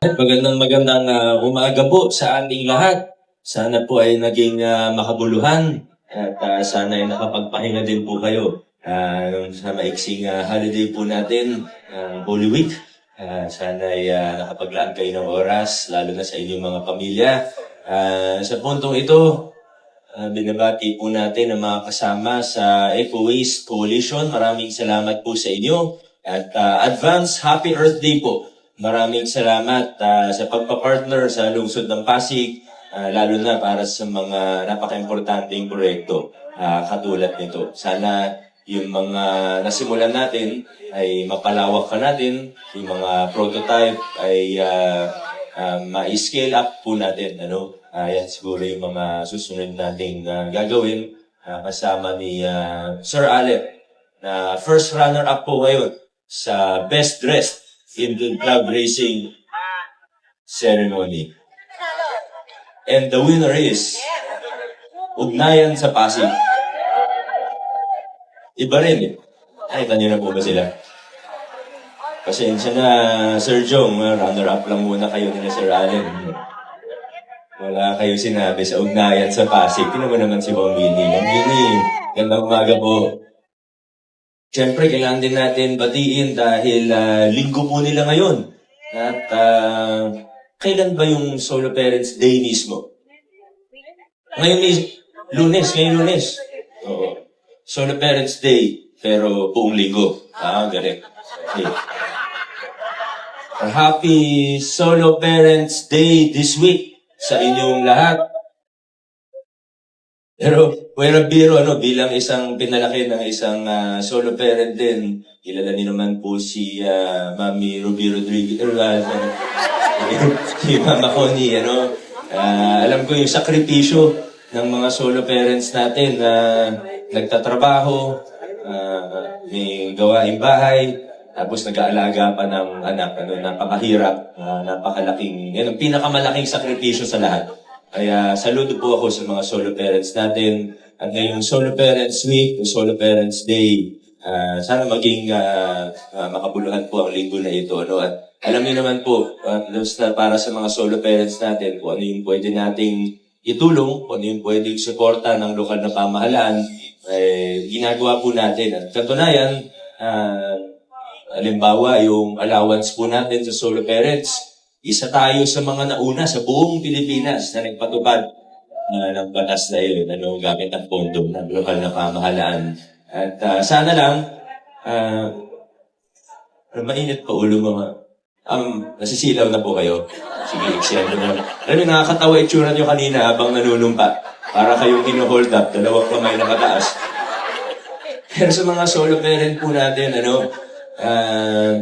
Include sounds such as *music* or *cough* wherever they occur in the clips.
Magandang magandang ah, umaga po sa ating lahat. Sana po ay naging ah, makabuluhan at ah, sana ay nakapagpahinga din po kayo nung sa maiksing ah, holiday po natin, ah, Holy Week. Ah, sana ay ah, nakapaglaan kayo ng oras, lalo na sa inyong mga pamilya. Ah, sa puntong ito, ah, binabati po natin ang mga kasama sa Eco Waste Coalition. Maraming salamat po sa inyo. At ah, advance Happy Earth Day po. Maraming salamat ah, sa pagpapartner sa lungsod ng Pasig, ah, lalo na para sa mga napaka-importanting proyekto ah, katulad nito. Sana yung mga nasimulan natin ay mapalawak ka natin, yung mga prototype ay ah, ah, ma-scale up po natin. Ano? Ah, yan siguro yung mga susunod nating ah, gagawin ah, kasama ni ah, Sir Alec na first runner-up po ngayon sa Best Dressed in the Club Racing Ceremony. And the winner is Ugnayan sa Pasig. Iba rin eh. Ay, tanyo na po ba sila? Pasensya na, Sir Jong. Runner-up lang muna kayo nila Sir Allen. Wala kayo sinabi sa ugnayan sa Pasig. Tingnan mo naman si. Ma'am Winnie, gandang umaga po. Siyempre, kailangan din natin batiin dahil ah, linggo po nila ngayon. At ah, kailan ba yung Solo Parents Day mismo? Ngayon is lunes, ngayon lunes. Oo. Solo Parents Day, pero buong linggo. Ah, galing. Okay. Happy Solo Parents Day this week sa inyong lahat. Pero, well, biro, ano, bilang isang pinalaki ng isang ah, solo parent din, kilala niyo naman po si ah, Mami Ruby Rodriguez, er, ah, *laughs* si Mama Connie, ano, Ah, alam ko yung sakripisyo ng mga solo parents natin na nagtatrabaho, ah, may gawaing bahay, tapos nag-aalaga pa ng anak, ano, napakahirap, ah, napakalaking, yan ang pinakamalaking sakripisyo sa lahat. Kaya saludo po ako sa mga solo parents natin. At ngayong Solo Parents Week, o Solo Parents Day, ah, sana maging ah, ah, makabuluhan po ang linggo na ito. Ano? At alam niyo naman po, at uh, para sa mga solo parents natin, kung ano yung pwede nating itulong, kung ano yung pwedeng suporta ng lokal na pamahalaan, eh, ginagawa po natin. At katunayan, ah, halimbawa, yung allowance po natin sa solo parents, isa tayo sa mga nauna sa buong Pilipinas na nagpatupad uh, ng batas na yun, ano, gamit ang pondo ng lokal na pamahalaan. At ah, sana lang, ah, mainit pa ulo mga, um, nasisilaw na po kayo. Sige, eksena na. Alam niyo, nakakatawa itsura niyo kanina habang nanunumpa. Para kayong kino-hold up, dalawang kamay nakataas. Pero sa mga solo parent po natin, ano, ah,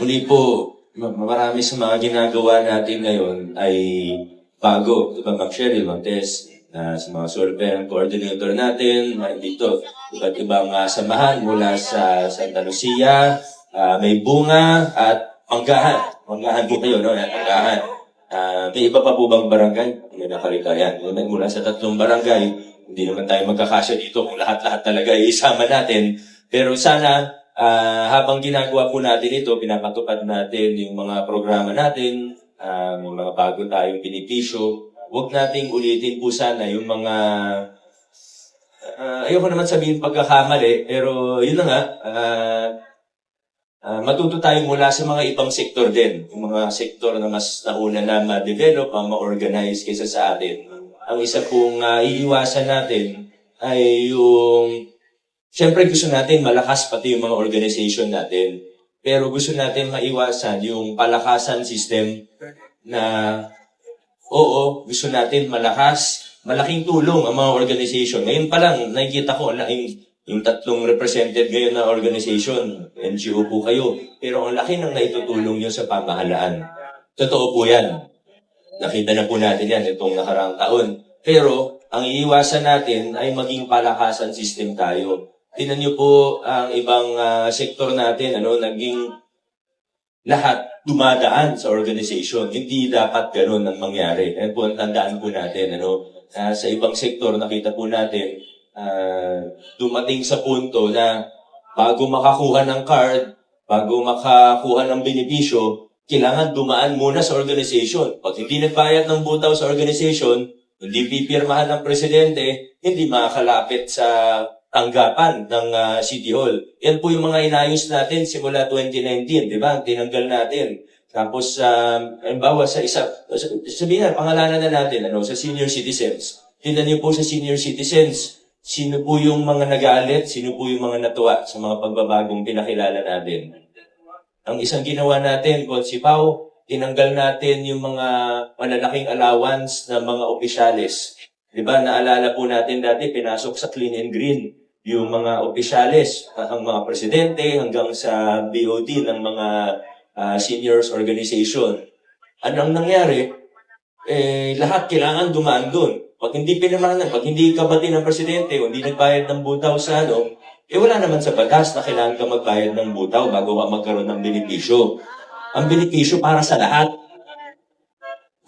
muli po, marami sa mga ginagawa natin ngayon ay bago. Diba, Ma'am Cheryl, Ma'am Tess, na sa mga solo parent coordinator natin, na dito, iba't ibang ah, samahan mula sa Santa Lucia, ah, may bunga at panggahan. Panggahan po kayo, no? Panggahan. Ah, may iba pa po bang barangay? May nakalita yan. Mula sa tatlong barangay, hindi naman tayo magkakasya dito kung lahat-lahat talaga isama natin. Pero sana, ah, habang ginagawa po natin ito, pinapatupad natin yung mga programa natin, may mga bago tayong binipisyo, huwag nating ulitin po sana yung mga Ah, ayoko naman sabihin pagkakamali, pero yun na nga, ah, ah, matuto tayo mula sa mga ibang sektor din. Yung mga sektor na mas nauna na ma-develop, ma-organize kaysa sa atin. Ang isa pong ah, iiwasan natin ay yung, siyempre gusto natin malakas pati yung mga organization natin. Pero gusto natin maiwasan yung palakasan system na oo, gusto natin malakas, malaking tulong ang mga organization. Ngayon pa lang, nakikita ko na yung, yung tatlong represented ngayon na organization, NGO po kayo, pero ang laki ng naitutulong nyo sa pamahalaan. Totoo po yan. Nakita na po natin yan itong nakaraang taon. Pero, ang iiwasan natin ay maging palakasan system tayo. Tinan niyo po ang ibang ah, sektor natin, ano, naging lahat dumadaan sa organization. Hindi dapat ganun ang mangyari. Yan po tandaan po natin. Ano? Ah, sa ibang sektor, nakita po natin, ah, dumating sa punto na bago makakuha ng card, bago makakuha ng benepisyo, kailangan dumaan muna sa organization. Pag hindi nagbayad ng butaw sa organization, hindi pipirmahan ng presidente, hindi makakalapit sa tanggapan ng ah, City Hall. Yan po yung mga inayos natin simula 2019, di ba? Tinanggal natin. Tapos, um, halimbawa sa isa, sabihin na, pangalanan na natin, ano, sa senior citizens. Tingnan niyo po sa senior citizens, sino po yung mga nagalit, sino po yung mga natuwa sa mga pagbabagong pinakilala natin. Ang isang ginawa natin, kung si Pao, tinanggal natin yung mga malalaking allowance ng mga opisyales. Di ba, naalala po natin dati, pinasok sa clean and green yung mga opisyales, ang mga presidente, hanggang sa BOD ng mga ah, seniors organization. Anong nangyari? Eh, lahat kailangan dumaan doon. Pag hindi pinamahanan, pag hindi kabati ng presidente, o hindi nagbayad ng butaw sa ano, eh wala naman sa batas na kailangan ka magbayad ng butaw bago ka magkaroon ng benepisyo. Ang benepisyo para sa lahat.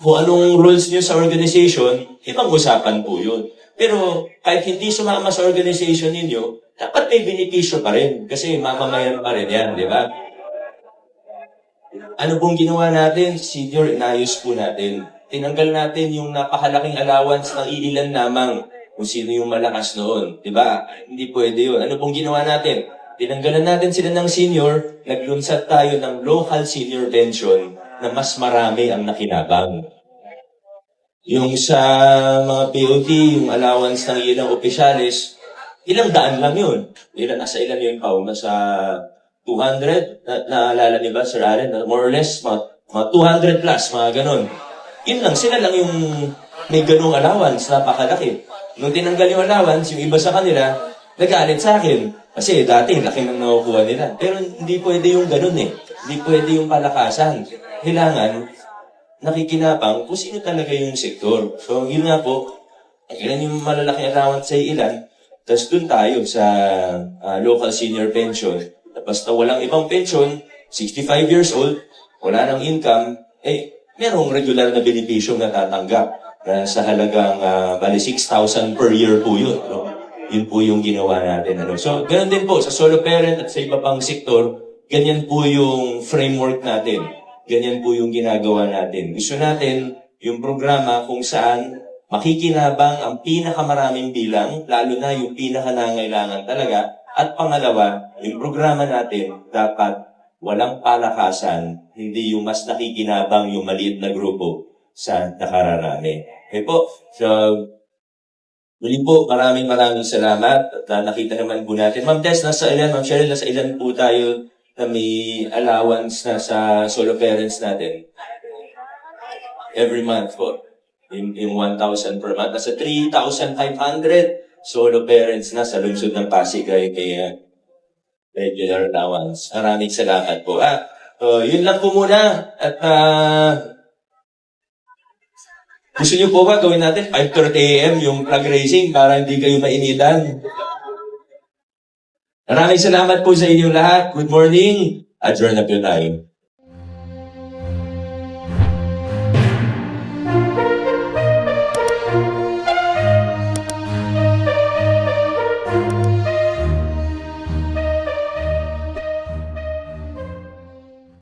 Kung anong rules niyo sa organization, ibang usapan po yun. Pero kahit hindi sumama sa organization ninyo, dapat may benepisyo pa rin. Kasi mamamayan pa rin yan, di ba? Ano pong ginawa natin? Senior, inayos po natin. Tinanggal natin yung napakalaking allowance ng iilan lamang kung sino yung malakas noon. Di ba? Hindi pwede yun. Ano pong ginawa natin? Tinanggalan natin sila ng senior, naglunsad tayo ng local senior pension na mas marami ang nakinabang. Yung sa mga POT, yung allowance ng ilang opisyalis, ilang daan lang yun. Ilan, nasa ilan yun, Pao? Nasa 200? Na, naalala niyo ba, Sir? Na More or less, mga, mga 200 plus, mga ganun. Yun lang, sila lang yung may ganung allowance, napakalaki. Nung tinanggal yung allowance, yung iba sa kanila, nagalit sa akin. Kasi dati, laki nang nakukuha nila. Pero hindi pwede yung ganun eh. Hindi pwede yung palakasan. Kailangan, nakikinabang kung sino talaga yung sektor. So, yun nga po, ilan yung malalaki allowance sa ilan, tapos dun tayo sa ah, local senior pension. Tapos na walang ibang pension, 65 years old, wala nang income, eh, merong regular na benepisyo na tatanggap na sa halagang ah, bali 6,000 per year po yun. No? Yun po yung ginawa natin. Ano? So, ganun din po sa solo parent at sa iba pang sektor, ganyan po yung framework natin. Ganyan po yung ginagawa natin. Gusto natin yung programa kung saan makikinabang ang pinakamaraming bilang, lalo na yung pinakanangailangan talaga. At pangalawa, yung programa natin dapat walang palakasan, hindi yung mas nakikinabang yung maliit na grupo sa nakararami. Okay po, so Muli po, maraming maraming salamat at ah, nakita naman po natin. Ma'am Tess, nasa ilan? Ma'am Cheryl, nasa ilan po tayo na may allowance na sa solo parents natin? Every month po. Yung, yung 1,000 per month. Nasa 3,500 solo parents na sa lungsod ng Pasig ay kaya regular allowance. Maraming salamat po. Ah, so, yun lang po muna. At ah, gusto niyo po ba gawin natin 5.30 a.m. yung flag racing para hindi kayo mainitan? Maraming salamat po sa inyong lahat. Good morning. Adjourn na po tayo.